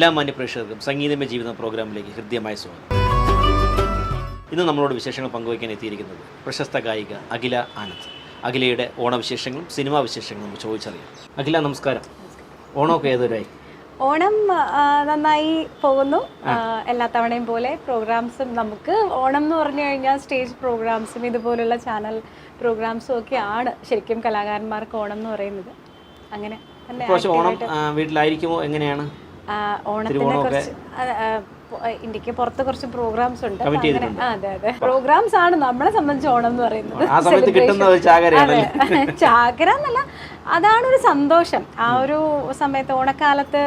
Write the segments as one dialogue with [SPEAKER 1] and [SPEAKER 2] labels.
[SPEAKER 1] എല്ലാ മാന്യപ്രേക്ഷകർക്കും സംഗീതമേ ജീവിതം പ്രോഗ്രാമിലേക്ക് ഹൃദ്യമായ സ്വാഗതം. ഇന്ന് നമ്മളോട് വിശേഷങ്ങൾ പങ്കുവയ്ക്കാൻ എത്തിയിരിക്കുന്നത് പ്രശസ്ത ഗായിക അഖില ആനന്ദ്. അഖിലയുടെ ഓണവിശേഷങ്ങളും സിനിമാ വിശേഷങ്ങളും നമുക്ക് ചോദിച്ചറിയാം. അഖില നമസ്കാരം. ഓണമൊക്കെ ഏതൊരായി?
[SPEAKER 2] ഓണം നന്നായി പോകുന്നു. എല്ലാ തവണയും പോലെ പ്രോഗ്രാംസും നമുക്ക് ഓണം എന്ന് പറഞ്ഞു കഴിഞ്ഞാൽ സ്റ്റേജ് പ്രോഗ്രാംസും ഇതുപോലുള്ള ചാനൽ പ്രോഗ്രാംസും ഒക്കെ ആണ് ശരിക്കും കലാകാരന്മാർക്ക് ഓണം എന്ന് പറയുന്നത്. അങ്ങനെ
[SPEAKER 1] ഓണം വീട്ടിലായിരിക്കുമോ? എങ്ങനെയാണ്?
[SPEAKER 2] ആ, ഓണത്തിന് കുറച്ച് ഇന്ത്യയ്ക്ക് പുറത്ത് കുറച്ച് പ്രോഗ്രാംസ് ഉണ്ട്. അതെ അതെ. പ്രോഗ്രാംസ് ആണ് നമ്മളെ സംബന്ധിച്ച് ഓണം എന്ന് പറയുന്നത്. ചാകര എന്നല്ല അതാണ് ഒരു സന്തോഷം. ആ ഒരു സമയത്ത് ഓണക്കാലത്ത്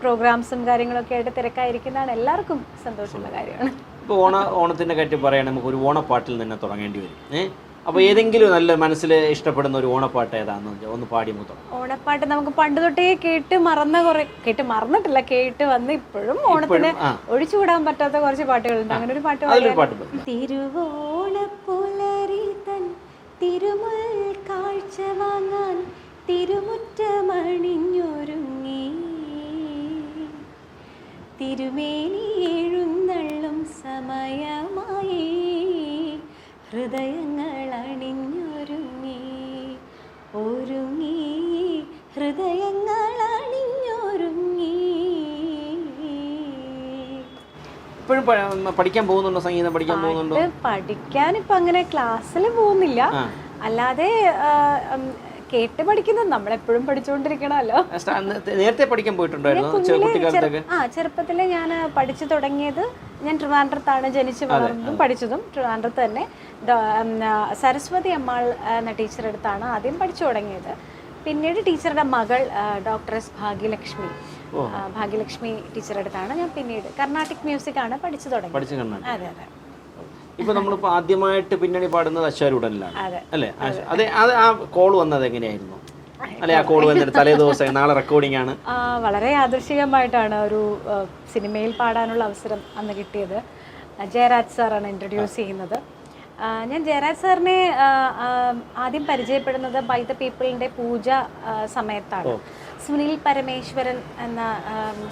[SPEAKER 2] പ്രോഗ്രാംസും കാര്യങ്ങളൊക്കെ ആയിട്ട് തിരക്കായിരിക്കുന്നതാണ് എല്ലാവർക്കും സന്തോഷമുള്ള കാര്യമാണ്.
[SPEAKER 1] ഇപ്പോൾ ഓണ ഓണത്തിന്റെ കാര്യം പറയുകയാണെങ്കിൽ നമുക്ക് ഒരു ഓണപ്പാട്ടിൽ തന്നെ തുടങ്ങേണ്ടി വരും. ഏഹ് അപ്പോൾ ഏതെങ്കിലും നല്ല മനസ്സിൽ ഇഷ്ടപ്പെടുന്ന ഒരു ഓണപ്പാട്ട് ഏതാണെന്ന് ഒന്ന് പാടി നമുക്ക്
[SPEAKER 2] ഓണപ്പാട്ട് നമുക്ക് പണ്ട് തൊട്ടേ കേട്ട് മറന്ന കുറെ കേട്ട് മറന്നിട്ടില്ല കേട്ട് വന്ന് ഇപ്പോഴും ഓണത്തിന്
[SPEAKER 1] ഒഴിച്ചു
[SPEAKER 2] ഒഴിച്ചുകൂടാൻ പറ്റാത്ത കുറച്ച് പാട്ടുകളുണ്ട്. അങ്ങനെ ഒരു പാട്ട്. തിരുവോണപ്പുലരി തൻ തിരുമുൽ കാഴ്ച വാങ്ങാൻ തിരുമുറ്റമണിഞ്ഞൊരുങ്ങി. തിരുമേനി എഴുന്നള്ളും സമയമായി. ഹൃദയങ്ങൾ
[SPEAKER 1] ഇപ്പോഴും പഠിക്കാൻ പോകുന്നുണ്ടോ? സംഗീതം പഠിക്കാൻ പോകുന്നുണ്ടോ?
[SPEAKER 2] പഠിക്കാൻ ഇപ്പൊ അങ്ങനെ ക്ലാസ്സിൽ പോകുന്നില്ല. അല്ലാതെ കേട്ട് പഠിക്കുന്നത് നമ്മളെപ്പോഴും പഠിച്ചുകൊണ്ടിരിക്കണമല്ലോ
[SPEAKER 1] സ്റ്റാ- നേരത്തെ പഠിക്കാൻ പോയിട്ടുണ്ടായിരുന്നു?
[SPEAKER 2] ആ ചെറുപ്പത്തിലെ ഞാൻ പഠിച്ചു തുടങ്ങിയത് ഞാൻ ട്രിവാൻഡ്രത്താണ് ജനിച്ചു വളർന്നതും പഠിച്ചതും. ട്രിവാൻഡ്രത്ത് തന്നെ സരസ്വതി അമ്മാൾ എന്ന ടീച്ചറെടുത്താണ് ആദ്യം പഠിച്ചു തുടങ്ങിയത്. പിന്നീട് ടീച്ചറുടെ മകൾ ഡോക്ടർ എസ് ഭാഗ്യലക്ഷ്മി. ഭാഗ്യലക്ഷ്മി ടീച്ചറുടെ അടുത്താണ്. ഞാൻ പിന്നീട് കർണാട്ടിക് മ്യൂസിക് ആണ് പഠിച്ചു തുടങ്ങിയത്.
[SPEAKER 1] പഠിച്ചു കണ്ണാണ്
[SPEAKER 2] അതെ അതെ.
[SPEAKER 1] ഇപ്പൊ നമ്മളിപ്പോ ആദ്യമായിട്ട് പിന്നണി പാടുന്നത് അശ്വാരൂഢനിലാണ്
[SPEAKER 2] അതെ.
[SPEAKER 1] അല്ലേ? അതെ അത്. ആ കോൾ വന്നത് എങ്ങനെയായിരുന്നു? അല്ലെ ആ കോൾ വന്നിട്ട് തലേ ദിവസം നാളെ റെക്കോർഡിംഗ് ആണ്?
[SPEAKER 2] ആ, വളരെ യാദൃശികമായിട്ടാണ് ഒരു ആ, സിനിമയിൽ പാടാനുള്ള അവസരം അന്ന് കിട്ടിയത്. ആ, ജയരാജ് സാറാണ് ഇൻട്രൊഡ്യൂസ് ചെയ്യുന്നത്. ഞാൻ ജയരാജ് സാറിനെ ആദ്യം പരിചയപ്പെടുന്നത് ബൈ ദ പീപ്പിളിന്റെ പൂജ സമയത്താണ്. സുനിൽ പരമേശ്വരൻ എന്ന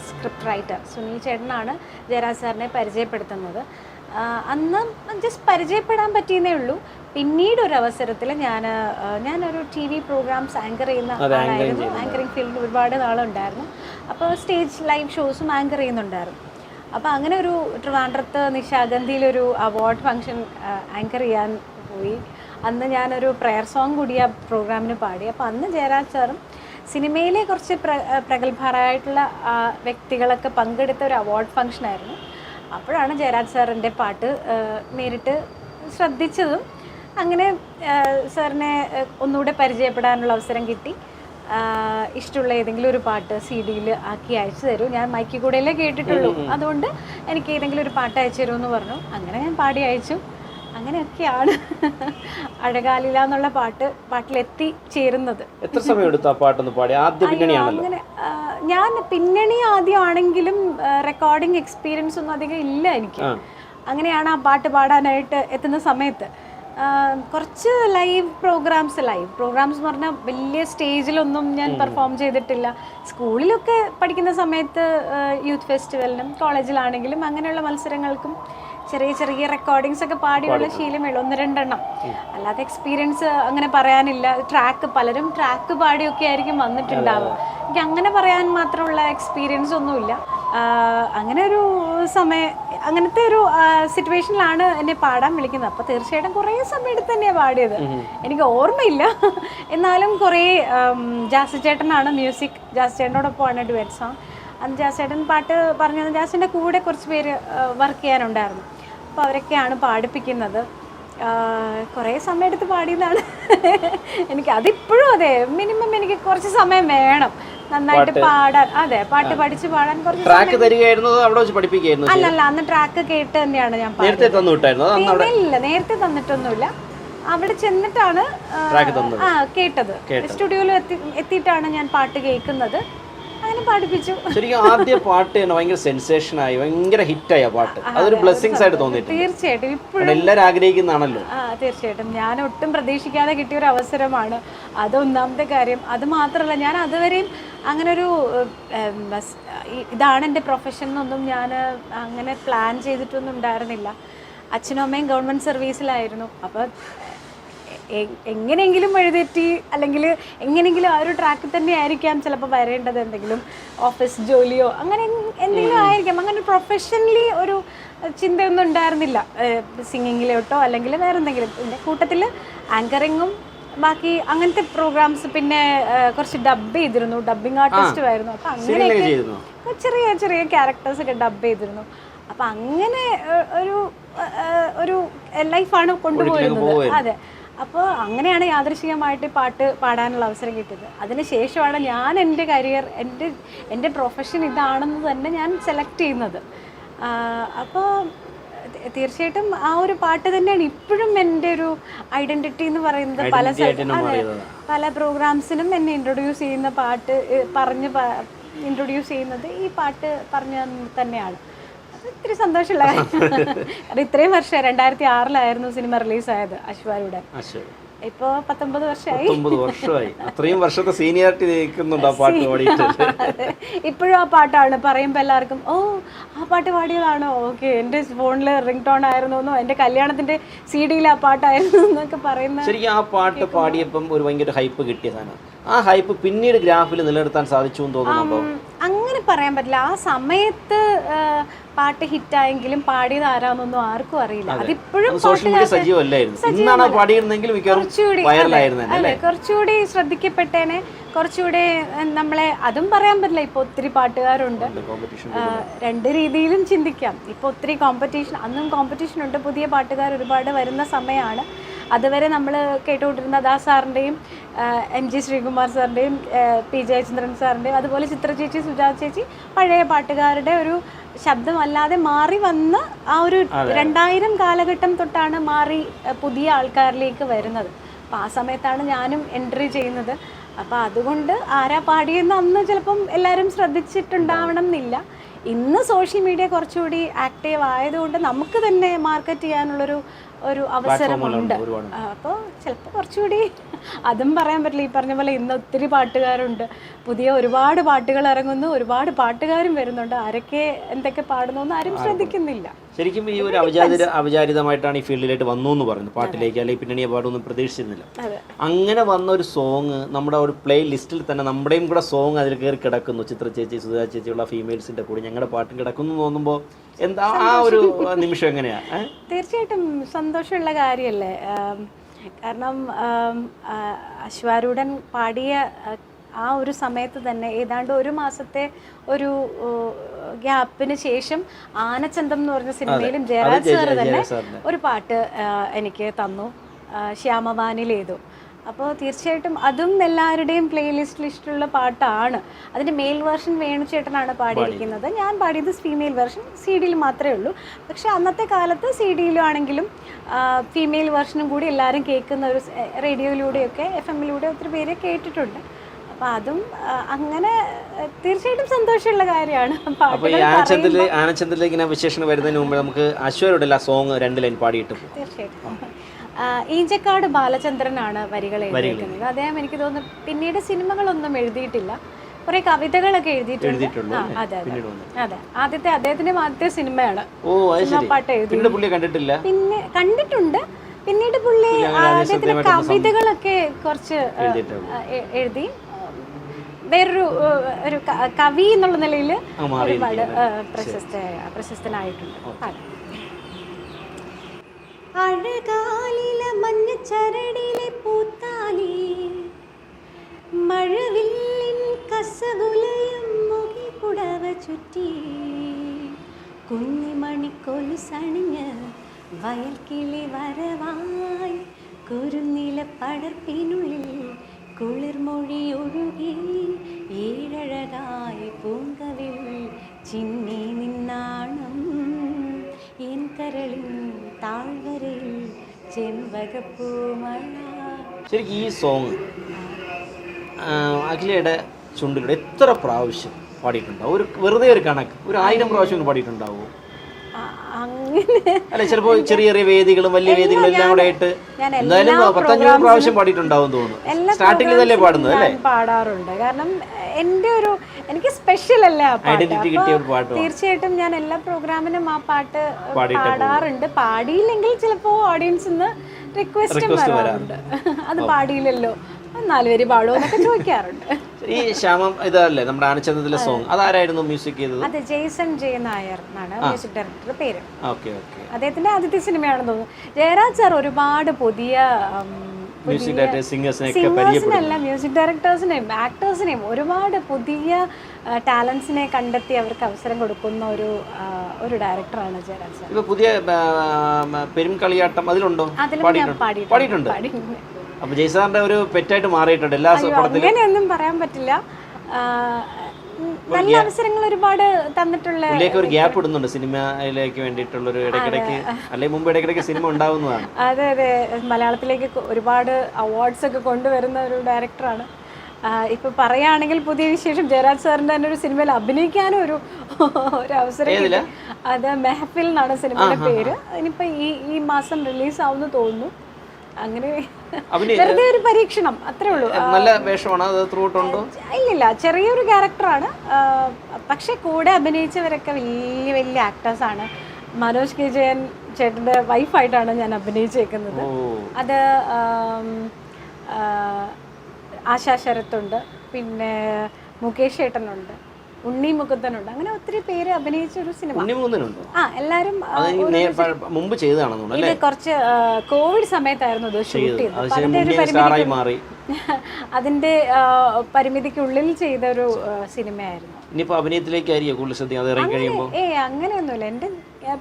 [SPEAKER 2] സ്ക്രിപ്റ്റ് റൈറ്റർ സുനിൽ ചേട്ടനാണ് ജയരാജ് സാറിനെ പരിചയപ്പെടുത്തുന്നത്. അന്ന് ജസ്റ്റ് പരിചയപ്പെടാൻ പറ്റിയെന്നേ ഉള്ളൂ. പിന്നീട് ഒരു അവസരത്തിൽ ഞാൻ ഞാനൊരു ടി വി പ്രോഗ്രാംസ് ആങ്കർ ചെയ്യുന്ന ആളായിരുന്നു. ആങ്കറിങ് ഫീൽഡിൽ ഒരുപാട് നാളുണ്ടായിരുന്നു. അപ്പോൾ സ്റ്റേജ് ലൈവ് ഷോസും ആങ്കർ ചെയ്യുന്നുണ്ടായിരുന്നു. അപ്പോൾ അങ്ങനെ ഒരു ട്രിവാൻഡ്രത്ത് നിശാഗന്ധിയിലൊരു അവാർഡ് ഫംഗ്ഷൻ ആങ്കർ ചെയ്യാൻ പോയി. അന്ന് ഞാനൊരു പ്രയർ സോങ് കൂടി ആ പ്രോഗ്രാമിന് പാടി. അപ്പോൾ അന്ന് ജയരാജ് സാറും സിനിമയിലെ കുറച്ച് പ്ര പ്രഗത്ഭരായിട്ടുള്ള വ്യക്തികളൊക്കെ പങ്കെടുത്ത ഒരു അവാർഡ് ഫംഗ്ഷനായിരുന്നു അപ്പോഴാണ് ജയരാജ് സാറിന്റെ പാട്ട് നേരിട്ട് ശ്രദ്ധിച്ചതും അങ്ങനെ സാറിനെ ഒന്നുകൂടെ പരിചയപ്പെടാനുള്ള അവസരം കിട്ടി. ഇഷ്ടമുള്ള ഏതെങ്കിലും ഒരു പാട്ട് സി ഡിയിൽ ആക്കി അയച്ചു തരൂ. ഞാൻ മൈക്കിൽ കൂടെയല്ലേ കേട്ടിട്ടുള്ളൂ. അതുകൊണ്ട് എനിക്ക് ഏതെങ്കിലും ഒരു പാട്ട് അയച്ചു തരുമെന്ന് പറഞ്ഞു. അങ്ങനെ ഞാൻ പാടി അയച്ചു. അങ്ങനെയൊക്കെയാണ് അഴകാലില എന്നുള്ള പാട്ട് പാട്ടിലെത്തി ചേരുന്നത്.
[SPEAKER 1] എത്ര സമയം എടുത്തു ആ പാട്ടൊന്ന് പാടി? ആദ്യ
[SPEAKER 2] അങ്ങനെ ഞാൻ പിന്നണി ആദ്യമാണെങ്കിലും റെക്കോർഡിംഗ് എക്സ്പീരിയൻസ് ഒന്നും അധികം ഇല്ല എനിക്ക്. അങ്ങനെയാണ് ആ പാട്ട് പാടാനായിട്ട് എത്തുന്ന സമയത്ത്. കുറച്ച് ലൈവ് പ്രോഗ്രാംസ് ലൈവ് പ്രോഗ്രാംസ് എന്ന് പറഞ്ഞാൽ വലിയ സ്റ്റേജിലൊന്നും ഞാൻ പെർഫോം ചെയ്തിട്ടില്ല. സ്കൂളിലൊക്കെ പഠിക്കുന്ന സമയത്ത് യൂത്ത് ഫെസ്റ്റിവലിനും കോളേജിലാണെങ്കിലും അങ്ങനെയുള്ള മത്സരങ്ങൾക്കും ചെറിയ ചെറിയ റെക്കോർഡിങ്സ് ഒക്കെ പാടിയുള്ള ശീലമേ ഉള്ളൂ. ഒന്ന് രണ്ടെണ്ണം. അല്ലാതെ എക്സ്പീരിയൻസ് അങ്ങനെ പറയാനില്ല. ട്രാക്ക് പലരും ട്രാക്ക് പാടിയൊക്കെ ആയിരിക്കും വന്നിട്ടുണ്ടാവുക. എനിക്ക് അങ്ങനെ പറയാൻ മാത്രമുള്ള എക്സ്പീരിയൻസ് ഒന്നുമില്ല. അങ്ങനെ ഒരു സമയം അങ്ങനത്തെ ഒരു സിറ്റുവേഷനിലാണ് എന്നെ പാടാൻ വിളിക്കുന്നത്. അപ്പോൾ തീർച്ചയായിട്ടും കുറേ സമയം എടുത്ത് തന്നെയാണ് പാടിയത് എനിക്ക് ഓർമ്മയില്ല. എന്നാലും കുറേ ജാസ് ചേട്ടനാണ് മ്യൂസിക്. ജാസ് ചേട്ടനോടൊപ്പമാണ് ഡുവറ്റ് സോങ്. അന്ന് ജാസ് ചേട്ടൻ പാട്ട് പറഞ്ഞത് ജാസിന്റെ കൂടെ കുറച്ച് പേര് വർക്ക് ചെയ്യാനുണ്ടായിരുന്നു. അപ്പോൾ അവരൊക്കെയാണ് പാടിപ്പിക്കുന്നത്. കുറേ സമയം എടുത്ത് പാടിയതാണ്. എനിക്ക് അതിപ്പോഴും അതെ മിനിമം എനിക്ക് കുറച്ച് സമയം വേണം. നന്നായിട്ട് പാടാൻ അതെ പാട്ട് പഠിച്ച് പാടാൻ കുറച്ച്
[SPEAKER 1] ട്രാക്ക് തരികയായിരുന്നു അവിടെ വെച്ച് പഠിപ്പിക്കുകയായിരുന്നു
[SPEAKER 2] അല്ലല്ല അന്ന് ട്രാക്ക് കേട്ട് തന്നെയാണ് ഞാൻ
[SPEAKER 1] നേരത്തെ തന്നു വിട്ടായിരുന്നു
[SPEAKER 2] ഇല്ല നേരത്തെ തന്നിട്ടൊന്നുമില്ല. അവിടെ ചെന്നിട്ടാണ് ആ കേട്ടത്. സ്റ്റുഡിയോയിൽ എത്തിയിട്ടാണ് ഞാൻ പാട്ട് കേൾക്കുന്നത്. അങ്ങനെ പഠിപ്പിച്ചു
[SPEAKER 1] ശരിക്കും ആദ്യ പാട്ട് തന്നെ ഭയങ്കര സെൻസേഷനായി ഭയങ്കര ഹിറ്റായി ആ പാട്ട്. അതൊരു ബ്ലെസ്സിങ്സ് ആയിട്ട് തോന്നിയിട്ടുണ്ട്.
[SPEAKER 2] തീർച്ചയായിട്ടും. ഇപ്പോഴും
[SPEAKER 1] എല്ലാവരും ആഗ്രഹിക്കുന്നതാണല്ലോ.
[SPEAKER 2] ആ തീർച്ചയായിട്ടും. ഞാൻ ഒട്ടും പ്രതീക്ഷിക്കാതെ കിട്ടിയ ഒരു അവസരമാണ്. അത് ഒന്നാമത്തെ കാര്യം. അത് മാത്രമല്ല ഞാൻ അതുവരെയും അങ്ങനെ ഒരു ഇതാണ് എന്റെ പ്രൊഫഷൻ എന്നൊന്നും ഞാൻ അങ്ങനെ പ്ലാൻ ചെയ്തിട്ടൊന്നും ഉണ്ടായിരുന്നില്ല. അച്ഛനും അമ്മയും ഗവൺമെന്റ് സർവീസിലായിരുന്നു അപ്പോൾ എങ്ങനെയെങ്കിലും എഴുതേറ്റി അല്ലെങ്കിൽ എങ്ങനെയെങ്കിലും ആ ഒരു ട്രാക്കിൽ തന്നെ ആയിരിക്കാം ചിലപ്പോൾ വരേണ്ടത് എന്തെങ്കിലും ഓഫീസ് ജോലിയോ അങ്ങനെ എന്തെങ്കിലും ആയിരിക്കാം. അങ്ങനെ പ്രൊഫഷണലി ഒരു ചിന്തയൊന്നും ഉണ്ടായിരുന്നില്ല. സിംഗിങ്ങിലോട്ടോ അല്ലെങ്കിൽ വേറെ എന്തെങ്കിലും എന്റെ കൂട്ടത്തിൽ ആങ്കറിങ്ങും ബാക്കി അങ്ങനത്തെ പ്രോഗ്രാംസ് പിന്നെ കുറച്ച് ഡബ് ചെയ്തിരുന്നു. ഡബിങ് ആർട്ടിസ്റ്റും ആയിരുന്നു. അപ്പം അങ്ങനെയൊക്കെ ചെറിയ ചെറിയ ക്യാരക്ടേഴ്സ് ഒക്കെ ഡബ് ചെയ്തിരുന്നു. അപ്പം അങ്ങനെ ഒരു ഒരു ലൈഫാണ് കൊണ്ടുപോയിരുന്നത്. അതെ. അപ്പോൾ അങ്ങനെയാണ് യാദൃശികമായിട്ട് പാട്ട് പാടാനുള്ള അവസരം കിട്ടിയത്. അതിനുശേഷമാണ് ഞാൻ എന്റെ കരിയർ എന്റെ എന്റെ പ്രൊഫഷൻ ഇതാണെന്ന് തന്നെ ഞാൻ സെലക്ട് ചെയ്യുന്നത്. അപ്പോൾ തീർച്ചയായിട്ടും ആ ഒരു പാട്ട് തന്നെയാണ് ഇപ്പോഴും എന്റെ ഒരു ഐഡന്റിറ്റി എന്ന് പറയുന്നത് പല. പല പ്രോഗ്രാംസിനും എന്നെ ഇൻട്രൊഡ്യൂസ് ചെയ്യുന്ന പാട്ട് പറഞ്ഞ് ഇൻട്രൊഡ്യൂസ് ചെയ്യുന്നത് ഈ പാട്ട് പറഞ്ഞ തന്നെയാണ്. അത് ഇത്തിരി സന്തോഷമുള്ള. കാരണം ഇത്രയും വർഷം രണ്ടായിരത്തി ആറിലായിരുന്നു സിനിമ റിലീസായത് അശ്വാരുടെ. ഇപ്പോ പത്തൊമ്പത് വർഷമായി.
[SPEAKER 1] വർഷമായി. അത്രയും വർഷത്തെ സീനിയോറിറ്റി നിൽക്കുന്നുണ്ട് ആ പാട്ട് പാടിയിട്ട്.
[SPEAKER 2] അതെ. ഇപ്പോഴും ആ പാട്ടാണ്. പറയുമ്പോൾ എല്ലാവർക്കും ഓ ആ പാട്ട് പാടിയതാണോ? ഓക്കെ എന്റെ ഫോണിൽ റിംഗ് ടോൺ ആയിരുന്നു എന്നോ എന്റെ കല്യാണത്തിന്റെ സി ഡിയിൽ ആ പാട്ടായിരുന്നു എന്നൊക്കെ പറയുന്നത്
[SPEAKER 1] ശരിക്കും ആ പാട്ട് പാടിയപ്പം ഒരു ഭയങ്കര ഹൈപ്പ് കിട്ടിയതാണ് ആ ഹൈപ്പ് പിന്നീട് ഗ്രാഫിൽ നിലനിർത്താൻ സാധിച്ചു എന്ന് തോന്നുന്നുണ്ടോ?
[SPEAKER 2] അങ്ങനെ പറയാൻ പറ്റില്ല. ആ സമയത്ത് പാട്ട് ഹിറ്റായെങ്കിലും പാടിയത് ആരാന്നൊന്നും ആർക്കും അറിയില്ല. അതിപ്പോഴും
[SPEAKER 1] സോഷ്യൽ മീഡിയ സജീവമല്ലായിരുന്നു. പാടിയിരുന്നെങ്കിൽ
[SPEAKER 2] കുറച്ചുകൂടി
[SPEAKER 1] വൈറലായിരുന്നു
[SPEAKER 2] അതെ കുറച്ചുകൂടി ശ്രദ്ധിക്കപ്പെട്ടേനെ. കുറച്ചുകൂടി നമ്മളെ അതും പറയാൻ പറ്റില്ല. ഇപ്പൊ ഒത്തിരി പാട്ടുകാരുണ്ട്. രണ്ട് രീതിയിലും ചിന്തിക്കാം. ഇപ്പോൾ ഒത്തിരി കോമ്പറ്റീഷൻ അന്നും കോമ്പറ്റീഷൻ ഉണ്ട്. പുതിയ പാട്ടുകാർ ഒരുപാട് വരുന്ന സമയമാണ്. അതുവരെ നമ്മൾ കേട്ടുകൊണ്ടിരുന്ന ദാസ് സാറിന്റെയും എം ജി ശ്രീകുമാർ സാറിന്റെയും പി ജയചന്ദ്രൻ സാറിന്റെയും അതുപോലെ ചിത്ര ചേച്ചി സുജാത ചേച്ചി പഴയ പാട്ടുകാരുടെ ഒരു ശബ്ദമല്ലാതെ മാറി വന്ന് ആ ഒരു രണ്ടായിരം കാലഘട്ടം തൊട്ടാണ് മാറി പുതിയ ആൾക്കാരിലേക്ക് വരുന്നത്. അപ്പം ആ സമയത്താണ് ഞാനും എൻട്രി ചെയ്യുന്നത്. അപ്പം അതുകൊണ്ട് ആരാ പാടിയെന്ന് അന്ന് ചിലപ്പം എല്ലാവരും ശ്രദ്ധിച്ചിട്ടുണ്ടാവണം എന്നില്ല. ഇന്ന് സോഷ്യൽ മീഡിയ കുറച്ചുകൂടി ആക്റ്റീവ് ആയതുകൊണ്ട് നമുക്ക് തന്നെ മാർക്കറ്റ് ചെയ്യാനുള്ളൊരു ഒരു അവസരമുണ്ട്. അപ്പോൾ ചിലപ്പോൾ കുറച്ചുകൂടി അതും പറയാൻ പറ്റില്ല. ഈ പറഞ്ഞ പോലെ ഇന്ന് ഒത്തിരി പാട്ടുകാരുണ്ട്. പുതിയ ഒരുപാട് പാട്ടുകൾ ഇറങ്ങുന്നു. ഒരുപാട് പാട്ടുകാരും വരുന്നുണ്ട്. ആരൊക്കെ എന്തൊക്കെ പാടുന്നു ആരും ശ്രദ്ധിക്കുന്നില്ല.
[SPEAKER 1] ശരിക്കും ഈ ഒരു അവിചാരിത അവിചാരിതമായിട്ടാണ് ഈ ഫീൽഡിലേക്ക് വന്നു എന്ന് പറയുന്നത് പാട്ടിലേക്ക് അല്ലെങ്കിൽ പിന്നണിയെ പാടൊന്നും പ്രതീക്ഷിച്ചിരുന്നില്ല. അങ്ങനെ വന്ന ഒരു സോങ് നമ്മുടെ ഒരു പ്ലേ ലിസ്റ്റിൽ തന്നെ നമ്മുടെയും കൂടെ സോങ് അതിൽ കയറി കിടക്കുന്നു. ചിത്ര ചേച്ചി സുധാ ചേച്ചിയുള്ള ഫീമെയിൽസിന്റെ കൂടെ ഞങ്ങളുടെ പാട്ടും കിടക്കുന്നു എന്ന് തോന്നുമ്പോൾ എന്താ ആ ഒരു നിമിഷം എങ്ങനെയാ?
[SPEAKER 2] തീർച്ചയായിട്ടും സന്തോഷമുള്ള കാര്യല്ലേ കാരണം അശ്വാരൂഢൻ പാടിയ ആ, ഒരു സമയത്ത് തന്നെ ഏതാണ്ട് ഒരു മാസത്തെ ഒരു ഗ്യാപ്പിന് ശേഷം ആനച്ചന്തം എന്ന് പറഞ്ഞ സിനിമയിലും ജയരാജ്
[SPEAKER 1] സാറ്
[SPEAKER 2] സാർ തന്നെ ഒരു പാട്ട് എനിക്ക് തന്നു ശ്യാമവാനിലേതു. അപ്പോൾ തീർച്ചയായിട്ടും അതും എല്ലാവരുടെയും പ്ലേലിസ്റ്റിൽ ഇഷ്ടമുള്ള പാട്ടാണ്. അതിന്റെ മെയിൽ വേർഷൻ വേണുചേട്ടനാണ് പാടിയിരിക്കുന്നത്. ഞാൻ പാടിയത് ഫീമെയിൽ വേർഷൻ സി ഡിയിൽ മാത്രമേ ഉള്ളൂ. പക്ഷേ അന്നത്തെ കാലത്ത് സി ഡിയിലും ആണെങ്കിലും ഫീമെയിൽ വേർഷനും കൂടി എല്ലാവരും കേൾക്കുന്ന ഒരു റേഡിയോയിലൂടെയൊക്കെ എഫ് എമ്മിലൂടെ ഒത്തിരി പേര് കേട്ടിട്ടുണ്ട്. അപ്പോൾ അതും അങ്ങനെ തീർച്ചയായിട്ടും സന്തോഷമുള്ള കാര്യമാണ്
[SPEAKER 1] അപ്പോൾ ഈ വിശേഷങ്ങൾ വരുന്നതിന് മുമ്പ് നമുക്ക് അശ്വരോടെ സോങ് രണ്ട് ലൈൻ പാടിയിട്ട്
[SPEAKER 2] തീർച്ചയായിട്ടും. ഈഞ്ചക്കാട് ബാലചന്ദ്രനാണ് വരികൾ എഴുതിയിരിക്കുന്നത്. അദ്ദേഹം എനിക്ക് തോന്നുന്നു പിന്നീട് സിനിമകളൊന്നും എഴുതിയിട്ടില്ല. കുറെ കവിതകളൊക്കെ എഴുതിയിട്ടുണ്ട്. അതെ അതെ. അതെ. ആദ്യത്തെ അദ്ദേഹത്തിന്റെ ആദ്യത്തെ സിനിമയാണ്.
[SPEAKER 1] അത്
[SPEAKER 2] പാട്ട് എഴുതി
[SPEAKER 1] കണ്ടിട്ടില്ല?
[SPEAKER 2] പിന്നെ കണ്ടിട്ടുണ്ട്. പിന്നീട് പുള്ളി അദ്ദേഹത്തിന്റെ കവിതകളൊക്കെ കുറച്ച് എഴുതി. വേറൊരു ഒരു കവി എന്നുള്ള നിലയിൽ ഒരുപാട് പ്രശസ്ത പ്രശസ്തനായിട്ടുണ്ട്. പാടാം. അഴകാലില മഞ്ഞച്ചരടിലെ പൂത്താലി. മഴവില്ലിൻ കസകുലയും മുകി കുടവ ചുറ്റി. കുഞ്ഞിമണിക്കൊലുസണിഞ്ഞ് വയൽക്കിളി വരവായി കുരുന്നില പടർപ്പിനുള്ളിൽ കുളിർമൊഴി ഒഴുകി. ഏഴഴകായി പൂങ്കവിൽ ചിന്നി നിന്നാണം. എൻ കരളിൻ താഴ്വരയിൽ
[SPEAKER 1] ശരിക്കും ഈ സോങ് അഖിലയുടെ ചുണ്ടിലൂടെ എത്ര പ്രാവശ്യം പാടിയിട്ടുണ്ടാവും ഒരു വെറുതെ ഒരു കണക്ക് ഒരു ആയിരം പ്രാവശ്യം പാടിയിട്ടുണ്ടാവുമോ അല്ല ചിലപ്പോ ചെറിയ ചെറിയ വേദികളും വലിയ വേദികളും എല്ലാം കൂടെ ആയിട്ട് എന്തായാലും പത്തഞ്ഞൂറ് പ്രാവശ്യം പാടിയിട്ടുണ്ടാവും തോന്നുന്നു.
[SPEAKER 2] സ്റ്റാർട്ടിംഗിൽ
[SPEAKER 1] സ്റ്റാർട്ടിങ്ങിൽ തന്നെ പാടുന്നത് അല്ലേ?
[SPEAKER 2] പാടാറുണ്ട്. കാരണം എന്റെ ഒരു എനിക്ക് സ്പെഷ്യൽ അല്ലേ ആ
[SPEAKER 1] പാട്ട്?
[SPEAKER 2] തീർച്ചയായിട്ടും ഞാൻ എല്ലാ പ്രോഗ്രാമിനും ആ പാട്ട് പാടാറുണ്ട്. പാടിയില്ലെങ്കിൽ ചിലപ്പോൾ ഓഡിയൻസിന്ന് റിക്വസ്റ്റും വരാറുണ്ട്. അത് പാടിയില്ലല്ലോ. നാലുപേര് പാടുമോ എന്നൊക്കെ ചോദിക്കാറുണ്ട്.
[SPEAKER 1] ഈ ശ്യാമം ഇതല്ലേ നമ്മുടെ ആനച്ചന്ദ്രത്തിലെ സോങ് അതാരായിരുന്നു മ്യൂസിക് ചെയ്തത്?
[SPEAKER 2] അതെ ജെയ്സൺ ജെ നായർ എന്നാണ് മ്യൂസിക് ഡയറക്ടറുടെ പേര്.
[SPEAKER 1] Okay okay.
[SPEAKER 2] അദ്ദേഹത്തിന്റെ ആദ്യത്തെ സിനിമയാണെന്ന് തോന്നുന്നു. ജയരാജ് സാർ ഒരുപാട് പുതിയ
[SPEAKER 1] മ്യൂസിക് സിംഗേഴ്സിനെയൊക്കെ പരിചയപ്പെടും
[SPEAKER 2] മ്യൂസിക് ഡയറക്ടേഴ്സിനെയും ആക്ടേഴ്സിനെയും ഒരുപാട് പുതിയ ടാലൻസിനെ കണ്ടെത്തി അവർക്ക് അവസരം കൊടുക്കുന്ന ഒരു ഒരു ഡയറക്ടറാണ് ജയരാജ് സാർ.
[SPEAKER 1] പുതിയ പെരുംകളിയാട്ടം അതിലുണ്ടോ? പാടിയിട്ടുണ്ട്?
[SPEAKER 2] പാടിയിട്ടുണ്ട്.
[SPEAKER 1] പാടിയിട്ടുണ്ട്.
[SPEAKER 2] പാടി
[SPEAKER 1] അപ്പൊ ജയ്സാറിന്റെ ഒരു പെറ്റായിട്ട് മാറിയിട്ടുണ്ട് എല്ലാ പടത്തിലും.
[SPEAKER 2] അങ്ങനെയൊന്നും പറയാൻ പറ്റില്ല. നല്ല അവസരങ്ങൾ ഒരുപാട് തന്നിട്ടുള്ള
[SPEAKER 1] പുള്ളിയൊക്കെ ഒരു ഗ്യാപ്പ് ഇടുന്നുണ്ട് സിനിമയിലേക്ക് വേണ്ടിയിട്ടുള്ള ഒരു ഇടയ്ക്കിടയ്ക്ക് അല്ലെങ്കിൽ മുമ്പ് ഇടയ്ക്കിടയ്ക്ക് സിനിമ ഉണ്ടാവുന്നതാണ്.
[SPEAKER 2] അതെ അതെ. മലയാളത്തിലേക്ക് ഒരുപാട് അവാർഡ്സ് ഒക്കെ കൊണ്ടുവരുന്ന ഒരു ഡയറക്ടറാണ് ഇപ്പൊ പറയുകയാണെങ്കിൽ പുതിയ വിശേഷം ജയരാജ് സാറിന്റെ തന്നെ ഒരു സിനിമയിൽ അഭിനയിക്കാനും ഒരു ഒരു അവസരം. അത് മെഹഫിൽ എന്നാണ് സിനിമയുടെ പേര്. ഇനിയിപ്പോ ഈ ഈ മാസം റിലീസ് ആവുമെന്ന് തോന്നുന്നു. അങ്ങനെ വെറുതെ ഒരു പരീക്ഷണം അത്രേ ഉള്ളൂ.
[SPEAKER 1] നല്ല വേഷമാണ്? അത് ത്രൂട്ട് ഉണ്ടോ?
[SPEAKER 2] ഇല്ലില്ല ചെറിയൊരു ക്യാരക്ടറാണ് പക്ഷെ കൂടെ അഭിനയിച്ചവരൊക്കെ വലിയ വലിയ ആക്ടേഴ്സ് ആണ്. മനോജ് കെ ജയൻ ചേട്ടന്റെ വൈഫായിട്ടാണ് ഞാൻ അഭിനയിച്ചേക്കുന്നത്. അത് ആശാ ശരത്തുണ്ട്. പിന്നെ മുകേഷ് ഏട്ടനുണ്ട്. ഉണ്ണി മുകുന്ദനുണ്ട് അങ്ങനെ ഒത്തിരി പേര് അഭിനയിച്ച ഒരു സിനിമ. ആ
[SPEAKER 1] എല്ലാരും മുമ്പ്
[SPEAKER 2] ഇത് കുറച്ച് കോവിഡ് സമയത്തായിരുന്നു ഇത് ഷൂട്ട് ചെയ്തത്. അതിന്റെ ഒരു പരിമിതി അതിന്റെ പരിമിതിക്കുള്ളിൽ ചെയ്ത ഒരു സിനിമയായിരുന്നു.
[SPEAKER 1] ഇനിയിപ്പോ അഭിനയത്തിലേക്കായിരിക്കും കൂടുതൽ ശ്രദ്ധിക്കുക അത് ഇറങ്ങി കഴിയുമ്പോൾ
[SPEAKER 2] ഏ അങ്ങനെയൊന്നുമില്ല. എന്റെ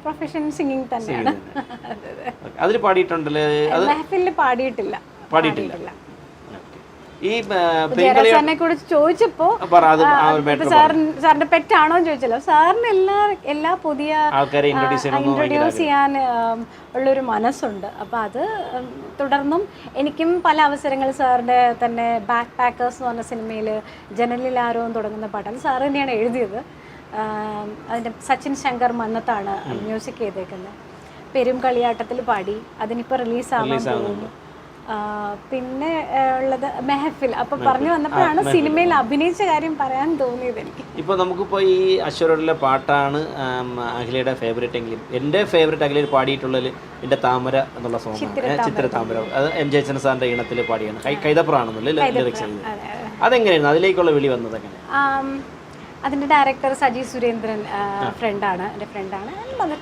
[SPEAKER 2] പ്രൊഫഷൻ സിംഗിങ് തന്നെയാണ്. അതെ, അതെ.
[SPEAKER 1] അതിൽ പാടിയിട്ടുണ്ടല്ലേ?
[SPEAKER 2] മെഹഫിലിൽ പാടിയിട്ടില്ല.
[SPEAKER 1] പാടിയിട്ടില്ല. ഈ
[SPEAKER 2] സാറിനെ കുറിച്ച് ചോദിച്ചപ്പോ സാറിന്റെ പെറ്റാണോ എന്ന് ചോദിച്ചല്ലോ. സാറിന് എല്ലാ എല്ലാ പുതിയ
[SPEAKER 1] ഇൻട്രൊഡ്യൂസ്
[SPEAKER 2] ചെയ്യാൻ ഉള്ളൊരു മനസ്സുണ്ട്. അപ്പോൾ അത് തുടർന്നും എനിക്കും പല അവസരങ്ങൾ സാറിന്റെ തന്നെ ബാക്ക് പാക്കേഴ്സ് എന്ന് പറഞ്ഞ സിനിമയിൽ ജനലിൽ ആരോ തുടങ്ങുന്ന പാട്ടാണ് സാർ തന്നെയാണ് എഴുതിയത്. അതിന്റെ സച്ചിൻ ശങ്കർ മന്നത്താണ് മ്യൂസിക് ചെയ്തേക്കുന്നത്. പെരും കളിയാട്ടത്തിൽ പാടി. അതിനിപ്പോ റിലീസാവാൻ പോകുന്നു. പിന്നെ ഉള്ളത് മെഹഫിൽ. അപ്പൊ പറഞ്ഞു വന്നപ്പോഴാണ് സിനിമയിൽ അഭിനയിച്ച കാര്യം പറയാൻ തോന്നിയത് എനിക്ക്.
[SPEAKER 1] ഇപ്പൊ നമുക്കിപ്പോ ഈ അശ്വരോടിലെ പാട്ടാണ് അഖിലയുടെ ഫേവറേറ്റ് എങ്കിലും. എന്റെ ഫേവറേറ്റ് അഖിലയിൽ പാടിയിട്ടുള്ളതിൽ എന്റെ താമര എന്നുള്ള സോങ് ചിത്ര താമര. അത് എം ജയച്ചൻ സാറിന്റെ ഈണത്തിൽ പാടിയാണ്. കൈ അതെങ്ങനെയാണ് ലിറിക്സ്. അതെങ്ങനെയായിരുന്നു? അതിലേക്കുള്ള വിളി വന്നത് എങ്ങനെ
[SPEAKER 2] അതിന്റെ ഡയറക്ടർ സജി സുരേന്ദ്രൻ ഫ്രണ്ടാണ് എന്റെ ഫ്രണ്ടാണ്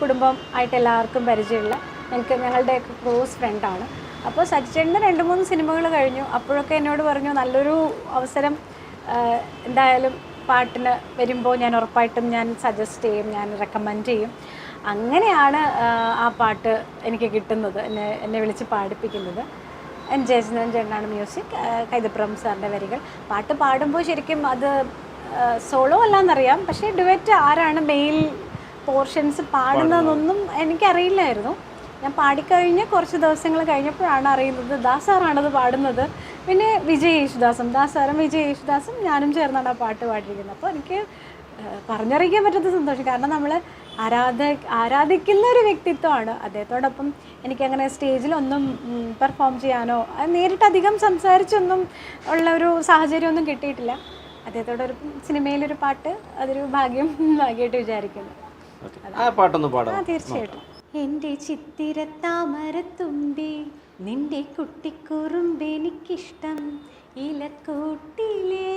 [SPEAKER 2] കുടുംബം ആയിട്ട് എല്ലാവർക്കും പരിചയമുള്ള ഞങ്ങൾക്ക് ഞങ്ങളുടെ ക്ലോസ് ഫ്രണ്ടാണ് അപ്പോൾ സച്ചിന്റെ രണ്ട് മൂന്ന് സിനിമകൾ കഴിഞ്ഞു. അപ്പോഴൊക്കെ എന്നോട് പറഞ്ഞു നല്ലൊരു അവസരം എന്തായാലും പാട്ടിന് വരുമ്പോൾ ഞാൻ ഉറപ്പായിട്ടും ഞാൻ സജസ്റ്റ് ചെയ്യും ഞാൻ റെക്കമെൻഡ് ചെയ്യും. അങ്ങനെയാണ് ആ, പാട്ട് എനിക്ക് കിട്ടുന്നത് എന്നെ എന്നെ വിളിച്ച് പാടിപ്പിക്കുന്നത്. എൻ ജയചന്ദ്രൻ ചേട്ടനാണ് മ്യൂസിക് കൈതപ്രം സാറിന്റെ വരികൾ. പാട്ട് പാടുമ്പോൾ ശരിക്കും അത് സോളോ അല്ലാന്നറിയാം പക്ഷേ ഡുവറ്റ് ആരാണ് മെയിൽ പോർഷൻസ് പാടുന്നതെന്നൊന്നും എനിക്കറിയില്ലായിരുന്നു. ഞാൻ പാടിക്കഴിഞ്ഞ് കുറച്ച് ദിവസങ്ങൾ കഴിഞ്ഞപ്പോഴാണ് അറിയുന്നത് ദാസാറാണത് പാടുന്നത്. പിന്നെ വിജയ് യേശുദാസും ദാസാറും വിജയ് യേശുദാസും ഞാനും ചേർന്നാണ് ആ പാട്ട് പാടിയിരിക്കുന്നത്. അപ്പോൾ എനിക്ക് പറഞ്ഞറിയിക്കാൻ പറ്റുന്ന സന്തോഷം. കാരണം നമ്മൾ ആരാധ ആരാധിക്കുന്ന ഒരു വ്യക്തിത്വമാണ്. അദ്ദേഹത്തോടൊപ്പം എനിക്കങ്ങനെ സ്റ്റേജിലൊന്നും പെർഫോം ചെയ്യാനോ അത് നേരിട്ട് അധികം സംസാരിച്ചൊന്നും ഉള്ള ഒരു സാഹചര്യമൊന്നും കിട്ടിയിട്ടില്ല. അദ്ദേഹത്തോടൊരു സിനിമയിലൊരു പാട്ട് അതൊരു ഭാഗ്യം ഭാഗ്യമായിട്ട് വിചാരിക്കുന്നു.
[SPEAKER 1] ആ പാട്ടൊന്ന്
[SPEAKER 2] ആ
[SPEAKER 1] പാടാം
[SPEAKER 2] തീർച്ചയായിട്ടും. എന്റെ ചിത്തിര താമരത്തുമ്പി നിന്റെ കുട്ടിക്കുറുമ്പെനിക്കിഷ്ടം ഇലക്കൂട്ടിലേ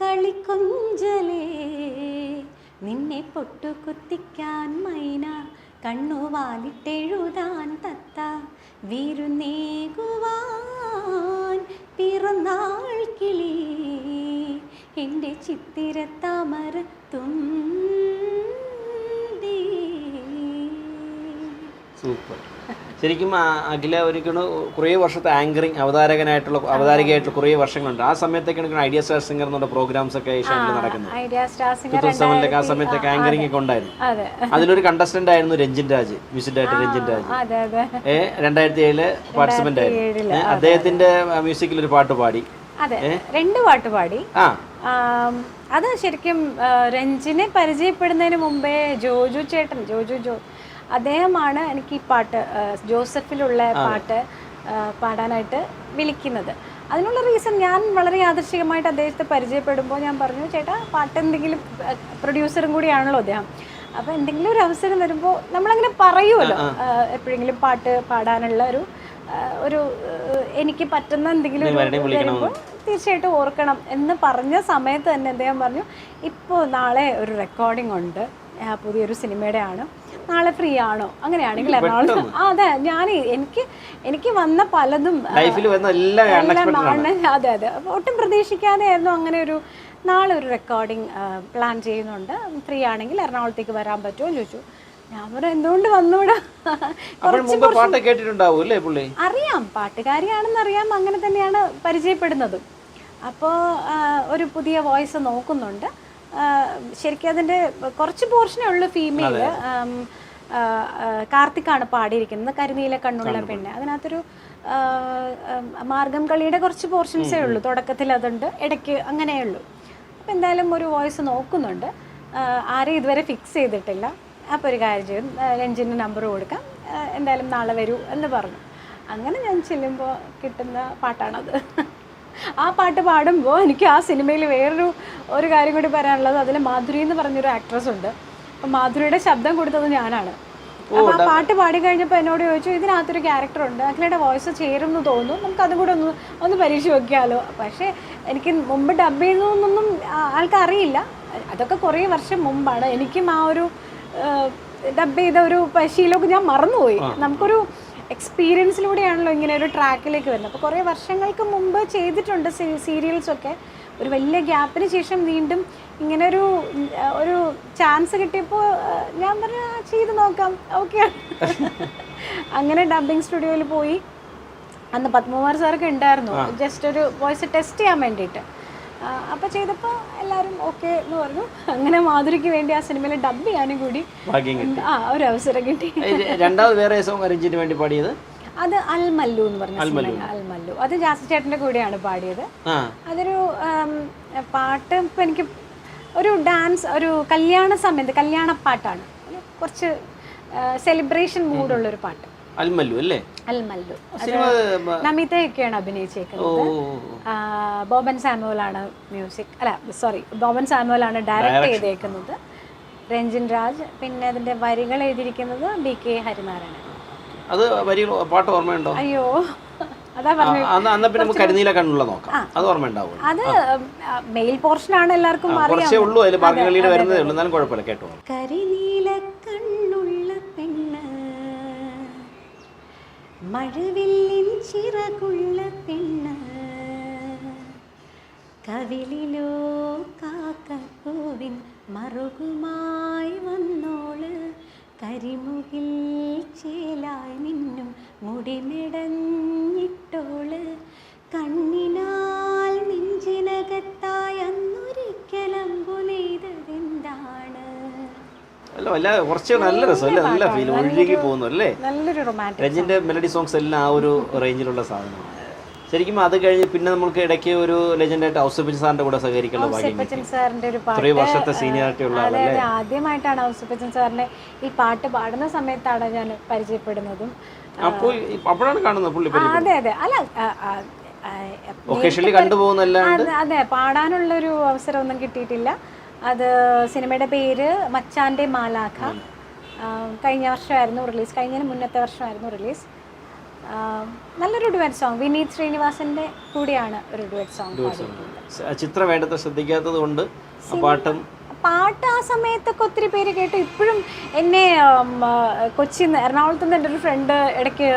[SPEAKER 2] കളിക്കൊഞ്ചലേ നിന്നെ പൊട്ടുകുത്തിക്കാൻ മൈന കണ്ണുവാലിട്ടെഴുതാൻ തത്ത. വിരുന്നേകുവാൻ പിറന്നാൾ കിളി എന്റെ ചിത്തിര
[SPEAKER 1] സൂപ്പർ. ശരിക്കും അഖില ഒരിക്കലും കുറേ വർഷത്തെ ആങ്കറിങ് അവതാരകനായിട്ടുള്ള അവതാരകയായിട്ടുള്ള കുറേ വർഷങ്ങളുണ്ട്. ആ സമയത്തൊക്കെയാണ് ഐഡിയ സ്റ്റാർ സിംഗർ എന്നുള്ള പ്രോഗ്രാംസ് ഒക്കെ ഏഷ്യാനിൽ നടക്കുന്നത്
[SPEAKER 2] Idea Star
[SPEAKER 1] two
[SPEAKER 2] Singer
[SPEAKER 1] thousand സെവനിലൊക്കെ ആ സമയത്തൊക്കെ ആങ്കറിംഗ് ഒക്കെ ഉണ്ടായിരുന്നു.
[SPEAKER 2] അതെ.
[SPEAKER 1] അതിലൊരു കണ്ടസ്റ്റന്റ് ആയിരുന്നു രഞ്ജിൻ രാജ് മ്യൂസിക് ഡയറക്ടർ രഞ്ജിൻ രാജ്.
[SPEAKER 2] അതെ അതെ.
[SPEAKER 1] ഏ രണ്ടായിരത്തി ഏഴിൽ പാർട്ടിസിപ്പന്റ് ആയിരുന്നു. അദ്ദേഹത്തിന്റെ മ്യൂസിക്കിൽ ഒരു പാട്ട് പാടി.
[SPEAKER 2] അതെ രണ്ട് പാട്ട് പാടി.
[SPEAKER 1] ആ.
[SPEAKER 2] അത് ശരിക്കും രഞ്ജിനെ പരിചയപ്പെടുന്നതിന് മുമ്പേ ജോജു ചേട്ടൻ ജോജു ജോ അദ്ദേഹമാണ് എനിക്ക് ഈ പാട്ട് ജോസഫിലുള്ള പാട്ട് പാടാനായിട്ട് വിളിക്കുന്നത്. അതിനുള്ള റീസൺ ഞാൻ വളരെ യാദൃശികമായിട്ട് അദ്ദേഹത്തെ പരിചയപ്പെടുമ്പോൾ ഞാൻ പറഞ്ഞു ചേട്ടാ പാട്ട് എന്തെങ്കിലും പ്രൊഡ്യൂസറും കൂടിയാണല്ലോ അദ്ദേഹം. അപ്പോൾ എന്തെങ്കിലും ഒരു അവസരം വരുമ്പോൾ നമ്മളങ്ങനെ പറയുമല്ലോ എപ്പോഴെങ്കിലും പാട്ട് പാടാനുള്ള ഒരു ഒരു എനിക്ക് പറ്റുന്ന എന്തെങ്കിലും വരുമ്പോൾ തീർച്ചയായിട്ടും ഓർക്കണം. എന്ന് പറഞ്ഞ സമയത്ത് തന്നെ അദ്ദേഹം പറഞ്ഞു ഇപ്പോൾ നാളെ ഒരു റെക്കോർഡിംഗ് ഉണ്ട്. പുതിയൊരു സിനിമയുടെ ആണ് നാളെ ഫ്രീ ആണോ? അങ്ങനെയാണെങ്കിൽ എറണാകുളം അതെ. ഞാൻ എനിക്ക് എനിക്ക് വന്ന പലതും
[SPEAKER 1] എല്ലാം
[SPEAKER 2] അതെ അതെ. ഒട്ടും പ്രതീക്ഷിക്കാതെ ആയിരുന്നു അങ്ങനെ ഒരു നാളെ ഒരു റെക്കോർഡിംഗ് പ്ലാൻ ചെയ്യുന്നുണ്ട്. ഫ്രീ ആണെങ്കിൽ എറണാകുളത്തേക്ക് വരാൻ പറ്റുമോ ചോദിച്ചു. ഞാൻ പറഞ്ഞു എന്തുകൊണ്ട്
[SPEAKER 1] വന്നൂടാ? പാട്ട് പുള്ളി?
[SPEAKER 2] അറിയാം. പാട്ടുകാരിയാണെന്ന് അറിയാം. അങ്ങനെ തന്നെയാണ് പരിചയപ്പെടുന്നതും. അപ്പോൾ ഒരു പുതിയ വോയിസ് നോക്കുന്നുണ്ട്. ശരിക്കും അതിന്റെ കുറച്ച് പോർഷനേ ഉള്ളൂ ഫീമെയിൽ കാർത്തിക്കാണ് പാടിയിരിക്കുന്നത്. കരിനീല കണ്ണുള്ള പെണ്ണ്. അതിനകത്തൊരു മാർഗം കളിയുടെ കുറച്ച് പോർഷൻസേ ഉള്ളൂ. തുടക്കത്തിൽ അതുണ്ട് ഇടയ്ക്ക് അങ്ങനെയേ ഉള്ളൂ. അപ്പോൾ എന്തായാലും ഒരു വോയിസ് നോക്കുന്നുണ്ട്. ആരും ആരെയും ഇതുവരെ ഫിക്സ് ചെയ്തിട്ടില്ല. അപ്പോൾ ഒരു കാര്യം ചെയ്യും. രഞ്ജിന്റെ നമ്പർ കൊടുക്കാം. എന്തായാലും നാളെ വരൂ എന്ന് പറഞ്ഞു. അങ്ങനെ ഞാൻ ചെല്ലുമ്പോൾ കിട്ടുന്ന പാട്ടാണത്. ആ പാട്ട് പാടുമ്പോൾ എനിക്ക് ആ സിനിമയിൽ വേറൊരു ഒരു കാര്യം കൂടി പറയാനുള്ളത്. അതിൽ മാധുരി എന്ന് പറഞ്ഞൊരു ആക്ട്രസ് ഉണ്ട്. അപ്പം മാധുരിയുടെ ശബ്ദം കൊടുത്തത് ഞാനാണ്. അപ്പോൾ ആ പാട്ട് പാടി കഴിഞ്ഞപ്പോൾ എന്നോട് ചോദിച്ചു ഇതിനകത്തൊരു ക്യാരക്ടർ ഉണ്ട്. അഖിലയുടെ വോയിസ് ചേരും എന്ന് തോന്നുന്നു. നമുക്ക് അതും കൂടെ ഒന്ന് ഒന്ന് പരീക്ഷ നോക്കിയാലോ? പക്ഷേ എനിക്ക് മുമ്പ് ഡബ് ചെയ്തതൊന്നും ആൾക്കറിയില്ല. അതൊക്കെ കുറേ വർഷം മുമ്പാണ്. എനിക്കും ആ ഒരു ഡബ് ചെയ്ത ഒരു ശീലമൊക്കെ ഞാൻ മറന്നുപോയി. നമുക്കൊരു എക്സ്പീരിയൻസിലൂടെയാണല്ലോ ഇങ്ങനെ ഒരു ട്രാക്കിലേക്ക് വരുന്നത്. അപ്പോൾ കുറേ വർഷങ്ങൾക്ക് മുമ്പ് ചെയ്തിട്ടുണ്ട് സീരിയൽസൊക്കെ. ഒരു വലിയ ഗ്യാപ്പിന് ശേഷം വീണ്ടും ഇങ്ങനെ ഒരു ഒരു ചാൻസ് കിട്ടിയപ്പോൾ ഞാൻ പറഞ്ഞു "ആ, ചെയ്ത് നോക്കാം. ഓക്കെ അങ്ങനെ ഡബിങ് സ്റ്റുഡിയോയിൽ പോയി. അന്ന് പത്മകുമാർ സാറൊക്കെ ഉണ്ടായിരുന്നു. ജസ്റ്റ് ഒരു വോയിസ് ടെസ്റ്റ് ചെയ്യാൻ വേണ്ടിയിട്ട്. അപ്പോൾ ചെയ്തപ്പോൾ എല്ലാവരും ഓക്കെ എന്ന് പറഞ്ഞു. അങ്ങനെ മാധുരിക്ക് വേണ്ടി ആ സിനിമയിൽ ഡബ് ചെയ്യാനും കൂടി ആ ഒരു അവസരം കിട്ടി.
[SPEAKER 1] രണ്ടാമത് വേറെ സോങ് വേണ്ടി പാടിയത്?
[SPEAKER 2] അത് അൽമല്ലു എന്ന് പറഞ്ഞ അൽമല്ലു. അൽ മല്ലു. അത് ജാസി ചേട്ടന്റെ കൂടെയാണ് പാടിയത്. അതൊരു പാട്ട് ഇപ്പം എനിക്ക് ഒരു ഡാൻസ് ഒരു കല്യാണ സമയത്ത് കല്യാണ പാട്ടാണ് കുറച്ച് സെലിബ്രേഷൻ മൂഡുള്ള ഒരു പാട്ട്.
[SPEAKER 1] അൽമല്ലു അല്ലേ? അൽമല്ലു.
[SPEAKER 2] നമിതയൊക്കെയാണ് അഭിനയിച്ചേക്കുന്നത്. ബോബൻ സാമുവൽ ആണ് മ്യൂസിക് അല്ല സോറി ബോബൻ സാമുവൽ ആണ് ഡയറക്റ്റ് ചെയ്തേക്കുന്നത്. രഞ്ജിൻ രാജ് പിന്നെ അതിന്റെ വരികൾ എഴുതിയിരിക്കുന്നത് ബി കെ ഹരിനാരായണൻ.
[SPEAKER 1] അത് വരികൾ പാട്ട് ഓർമ്മയുണ്ടോ?
[SPEAKER 2] അയ്യോ അതാ പറഞ്ഞു
[SPEAKER 1] നോക്കാം. അത് ഓർമ്മയുണ്ടാവും
[SPEAKER 2] അത് മെയിൽ പോർഷനാണ് എല്ലാവർക്കും അറിയാം
[SPEAKER 1] ഉള്ളൂ അതിൽ വരുന്നതേ ഉള്ളൂ. എന്നാലും കുഴപ്പമില്ല കേട്ടോ
[SPEAKER 2] കരിനീല കണ്ണുള്ള മഴവില്ലിൻ ചിറകുള്ള പെണ്ണ്. കവിളിലോ കാക്കപ്പൂവിൻ മറുകുമായി വന്നോൾ. കരിമുകിൽ ചേലായി നിന്നും മുടിമിടഞ്ഞിട്ടോൾ കണ്ണിനാൽ നെഞ്ചിനകത്തായി
[SPEAKER 1] അല്ല വല്ല കുറച്ച് നല്ല രസം നല്ല ഫീൽ ഒഴുകി പോകുന്നു അല്ലേ?
[SPEAKER 2] നല്ലൊരു റൊമാന്റിക്
[SPEAKER 1] രഞ്ജിന്റെ മെലഡി സോങ്സ് എല്ലാം ആ ഒരു റേഞ്ചിലുള്ള സാധനമാണ്. ശരിക്കും അത് കഴിഞ്ഞ് പിന്നെ നമുക്ക് ഇടയ്ക്ക് ഒരു ലെജൻഡായിട്ട് ഔസഫിൻ സാറിന്റെ കൂടെ സഹകരിക്കാനുള്ള ഭാഗ്യം
[SPEAKER 2] സാറിന്റെ ഒരു
[SPEAKER 1] ഇത്രയും വർഷത്തെ സീനിയാരിറ്റി ഉള്ള ആളല്ലേ?
[SPEAKER 2] ആദ്യമായിട്ടാണ് ഔസപ്പച്ചൻ സാറിനെ ഈ പാട്ട് പാടുന്ന സമയത്താണ് ഞാൻ പരിചയപ്പെടുന്നതും.
[SPEAKER 1] അപ്പോൾ അപ്പോഴാണ് കാണുന്നത് പുള്ളി
[SPEAKER 2] അതെ അതെ. അല്ല ഒക്കേഷനിൽ ആ, അതെ പാടാനുള്ള ഒരു അവസരം ഒന്നും കിട്ടിയിട്ടില്ല. അത് സിനിമയുടെ പേര് മച്ചാന്റെ മാലാഖ. കഴിഞ്ഞ വർഷമായിരുന്നു റിലീസ്. കഴിഞ്ഞതിന് മുന്നത്തെ വർഷമായിരുന്നു റിലീസ്. നല്ലൊരു ഡുവറ്റ് സോങ്. വിനീത് ശ്രീനിവാസന്റെ കൂടിയാണ് ഒരു ഡുവറ്റ് സോങ്
[SPEAKER 1] ചിത്രം വേണ്ടത്ര ശ്രദ്ധിക്കാത്തത് കൊണ്ട് പാട്ടും
[SPEAKER 2] പാട്ട് ആ സമയത്തൊക്കെ ഒത്തിരി പേര് കേട്ടു. ഇപ്പോഴും എന്നെ കൊച്ചി എറണാകുളത്ത് നിന്ന് എന്റെ ഒരു ഫ്രണ്ട് ഇടയ്ക്ക്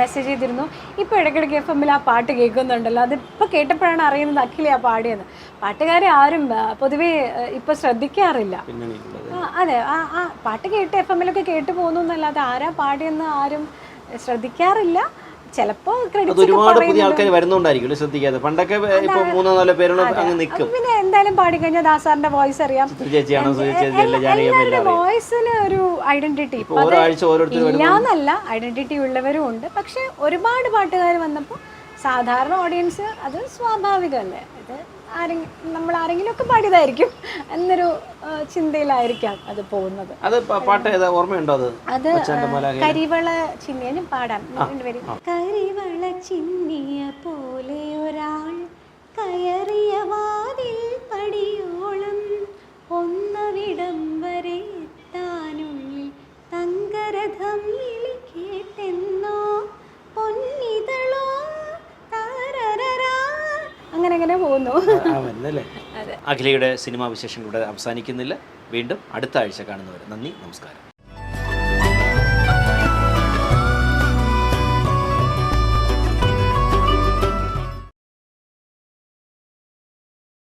[SPEAKER 2] മെസ്സേജ് ചെയ്തിരുന്നു. ഇപ്പോൾ ഇടയ്ക്കിടയ്ക്ക് എഫ് എമ്മിൽ ആ പാട്ട് കേൾക്കുന്നുണ്ടല്ലോ. അതിപ്പോൾ കേട്ടപ്പോഴാണ് അറിയുന്നത് അഖിലയാ പാടിയെന്ന്. പാട്ടുകാരെ ആരും പൊതുവേ ഇപ്പോൾ ശ്രദ്ധിക്കാറില്ല. അതെ ആ ആ പാട്ട് കേട്ട് എഫ് എമ്മിലൊക്കെ കേട്ട് പോകുന്നു എന്നല്ലാതെ ആരാ പാടിയെന്ന് ആരും ശ്രദ്ധിക്കാറില്ല. ചിലപ്പോൾ ക്രെഡിറ്റ്
[SPEAKER 1] ഒരുപാട് പുതിയ ആൾക്കാർ വരുന്നോണ്ടായിരിക്കും ശ്രദ്ധിക്കാതെ? പണ്ടൊക്കെ ഇപ്പൊ മൂന്നോ നാലോ പേരോട് അങ്ങ് നിൽക്കും.
[SPEAKER 2] പിന്നെ എന്തായാലും പാടിക്കഴിഞ്ഞാൽ ദാസാറിന്റെ വോയിസ് അറിയാം. എല്ലാവരുടെ വോയിസിന് ഒരു ഐഡന്റിറ്റി ഇല്ലാന്നല്ല ഐഡന്റിറ്റി ഉള്ളവരും ഉണ്ട്. പക്ഷെ ഒരുപാട് പാട്ടുകാർ വന്നപ്പോൾ സാധാരണ ഓഡിയൻസ് അത് സ്വാഭാവികമല്ലേ? ഇത് ആരെങ്കിലും നമ്മൾ ആരെങ്കിലുമൊക്കെ പാടിയതായിരിക്കും എന്നൊരു ചിന്തയിലായിരിക്കാം അത് പോകുന്നത്.
[SPEAKER 1] അത് പാട്ട് ഏതാ? ഓർമ്മയുണ്ടോ അത്?
[SPEAKER 2] അത് കരിവള ചിന്നിയ ഞാൻ പാടാം. രണ്ടുപേരും. കരിവള ചിന്നിയ പോലെ ഒരാൾ കയറിയ വാതിൽ പടിയോളം ഒന്നവിടം വരെ എത്താനുള്ളിൽ തങ്കരഥം വിളി കേട്ടെന്നോ പൊന്നിതളോ അങ്ങനെ അങ്ങനെ പോകുന്നു
[SPEAKER 1] അഖിലയുടെ സിനിമാ വിശേഷങ്ങളുടെ അവസാനിക്കുന്നില്ല. വീണ്ടും അടുത്ത ആഴ്ച കാണുന്നവരെ നന്ദി നമസ്കാരം.